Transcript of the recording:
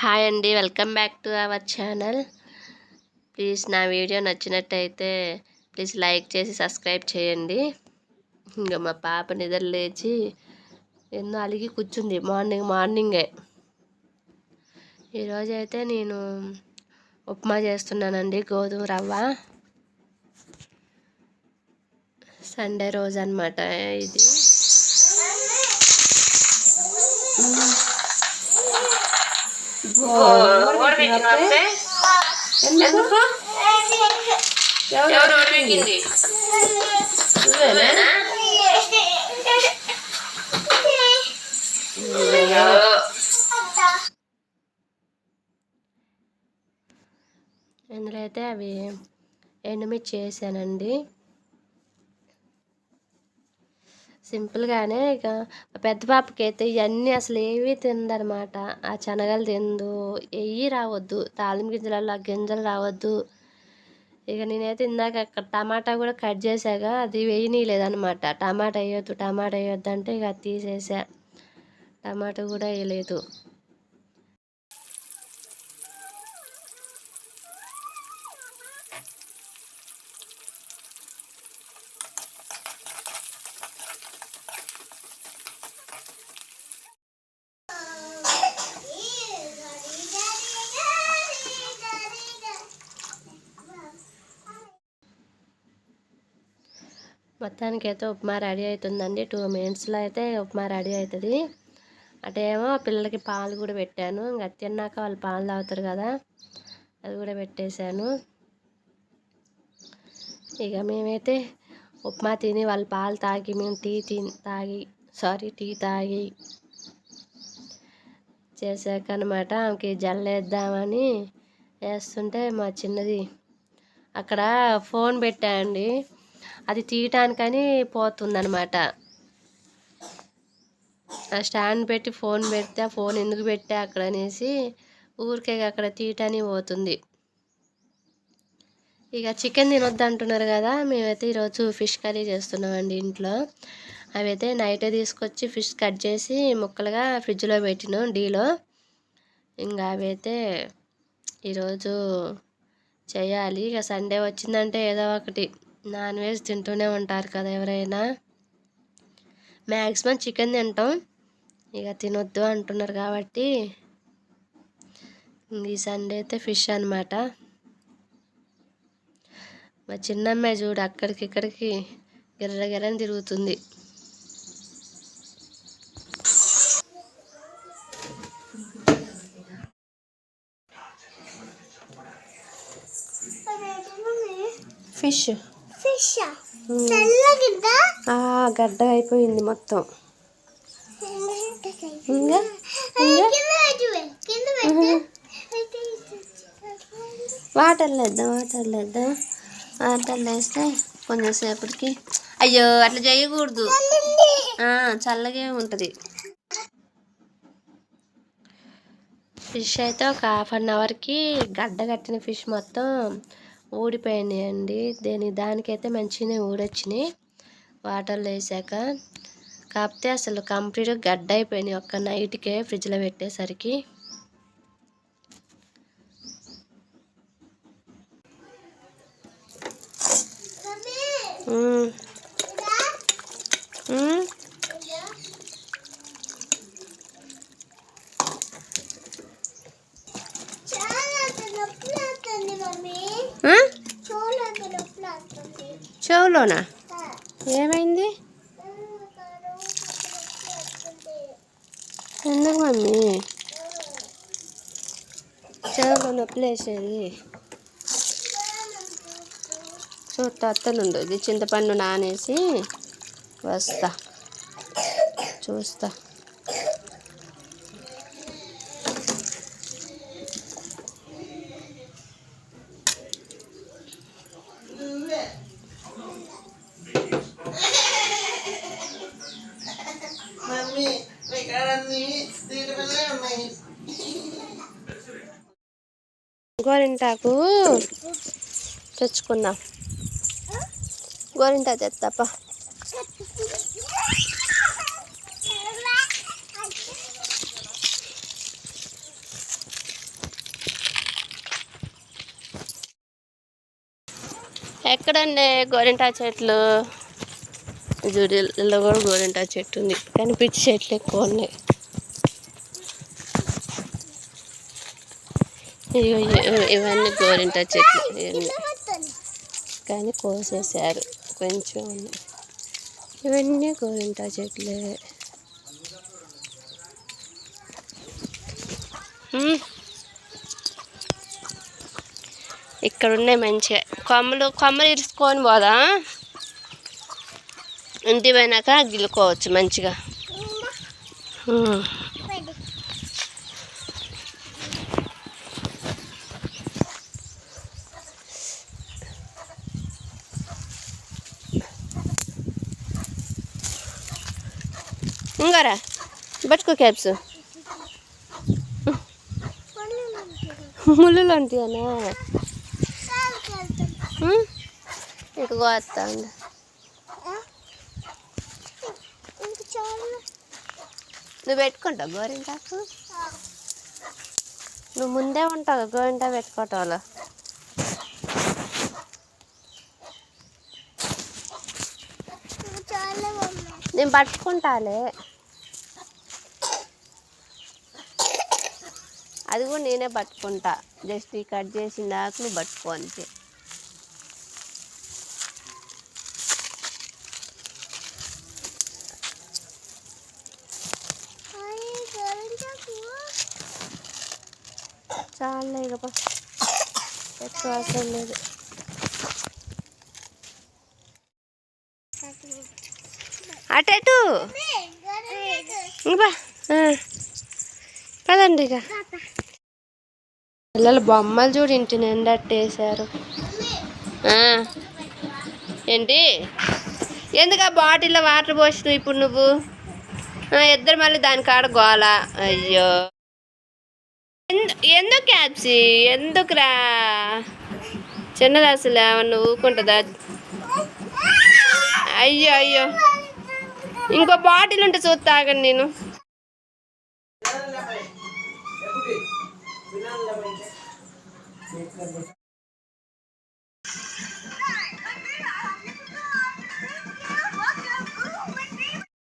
Hi అండి welcome back to our channel. Please నా video నచ్చినట్టయితే ప్లీజ్ లైక్ చేసి సబ్స్క్రైబ్ చేయండి. ఇంకా మా పాప నిద్ర లేచి ఎన్నో అలిగి కూర్చుంది మార్నింగ్ మార్నింగే. ఈరోజైతే నేను ఉప్మా చేస్తున్నానండి గోధుమ రవ్వ. సండే రోజు అనమాట ఇది. ఎందుకు? ఎవరు ఉడికింది నువ్వేనా? ఇందులో అయితే అవి ఎండుమిర్చి వేసానండి. సింపుల్గానే ఇక పెద్ద పాపకి అయితే ఇవన్నీ అసలు ఏవి తిందనమాట ఆ శనగలు తిందు ఎయ్యి రావద్దు తాలిం గింజలలో గింజలు రావద్దు. ఇక నేనైతే ఇందాక అక్కడ టమాటా కూడా కట్ చేశాక అది వేయనీయలేదనమాట. టమాటా వేయొద్దు టమాటా వేయొద్దు అంటే ఇక తీసేసా. టమాటా కూడా వేయలేదు. మొత్తానికి అయితే ఉప్మా రెడీ అవుతుందండి. టూ మినిట్స్లో అయితే ఉప్మా రెడీ అవుతుంది. అటేమో పిల్లలకి పాలు కూడా పెట్టాను. ఇంకా తిన్నాక వాళ్ళు పాలు తాగుతారు కదా అది కూడా పెట్టేశాను. ఇక మేమైతే ఉప్మా తిని వాళ్ళు పాలు తాగి మేము టీ తిని తాగి సారీ టీ తాగి చేశాక అనమాట ఆమెకి జల్లేద్దామని వేస్తుంటే మా చిన్నది అక్కడ ఫోన్ పెట్టాయండి అది తీయటానికని పోతుందనమాట ఆ స్టాండ్ పెట్టి ఫోన్ పెడితే ఆ ఫోన్ ఎందుకు పెట్టా అక్కడ అనేసి ఊరికే అక్కడ తీయటానికి పోతుంది. ఇక చికెన్ తినొద్దు అంటున్నారు కదా మేమైతే ఈరోజు ఫిష్ కర్రీ చేస్తున్నామండి ఇంట్లో. అవైతే నైటే తీసుకొచ్చి ఫిష్ కట్ చేసి ముక్కలుగా ఫ్రిడ్జ్లో పెట్టిన డీలో. ఇంకా అవైతే ఈరోజు చేయాలి. ఇక సండే వచ్చిందంటే ఏదో ఒకటి. నాన్ వెజ్ తింటూనే ఉంటారు కదా ఎవరైనా. మ్యాక్సిమం చికెన్ తింటాం. ఇక తినొద్దు అంటున్నారు కాబట్టి ఈ సండే అయితే ఫిష్ అనమాట మా చిన్నమ్మాయి చూడు అక్కడికి ఇక్కడికి గిర్ర గిర్రని తిరుగుతుంది. ఫిష్ గడ్డ అయిపోయింది మొత్తం. ఇంకా? వాటర్లో వేద్దాం వాటర్లో వేద్దాం వాటర్లో వేస్తే కొంచెంసేపటికి అయ్యో అట్లా చేయకూడదు. చల్లగే ఉంటుంది. ఫిష్ అయితే ఒక హాఫ్ అన్ అవర్కి గడ్డ కట్టిన ఫిష్ మొత్తం ఊడిపోయినాయండి. దేని దానికైతే మంచిగానే ఊడొచ్చినాయి. వాటర్లో వేసాక కాకపోతే అసలు కంప్లీట్గా గడ్డ అయిపోయినాయి ఒక్క నైట్కే ఫ్రిడ్జ్లో పెట్టేసరికి. చెవులోనా ఏమైంది? ఎందుకు మమ్మీ? చెవులో నొప్పిలేసేది. చూస్తా అత్తనుండు ఇది చింతపండు నానేసి వస్తా. చూస్తా. గోరింటాకు తెచ్చుకుందాం గోరింటా చెత్తప్ప ఎక్కడండి గోరింటా చెట్లు? జూడీలో కూడా గోరింటా చెట్టు ఉంది కానీ పిచ్చి చెట్లు ఎక్కువ ఉన్నాయి. ఇవన్నీ గోరింట చెట్లు. కానీ కోసేసారు కొంచెం ఇవన్నీ గోరింట చెట్లే. ఇక్కడ ఉన్నాయి మంచిగా. కొమ్మలు కొమ్మలు ఇరుచుకొని పోదా? ఇంటి పోయినాక గిల్లుకోవచ్చు మంచిగా. హ్మ్. పట్టుకో క్యాప్స్ ముళ్ళు ఉంటాయనా ఇంకా కోస్తా ఉంది నువ్వు పెట్టుకుంటావు గోరింటాకు నువ్వు ముందే ఉంటావు గోరింటా పెట్టుకోవటంలో నేను పట్టుకుంటాలే అది కూడా నేనే పట్టుకుంటా. జస్ట్ ఈ కట్ చేసిన దాకా నువ్వు పట్టుకో అంతే. చాలా. ఎక్కువ అవసరం లేదు. అటు ఇంకా పదండి ఇక. పిల్లలు బొమ్మలు చూడు ఇంటి నిండట్టేశారు ఏంటి? ఎందుకు ఆ బాటిల్లో వాటర్ పోసినావు ఇప్పుడు నువ్వు? ఇద్దరు మళ్ళీ దాని కాడ గోల. అయ్యో. ఎందు- ఎందుకు క్యాప్సీ? ఎందుకురా? చిన్నది అసలు ఏమన్నా ఊకుంటుందా అయ్యో అయ్యో. ఇంకో బాటిల్ ఉంటే చూస్తాగండి నేను. Yeah, that's.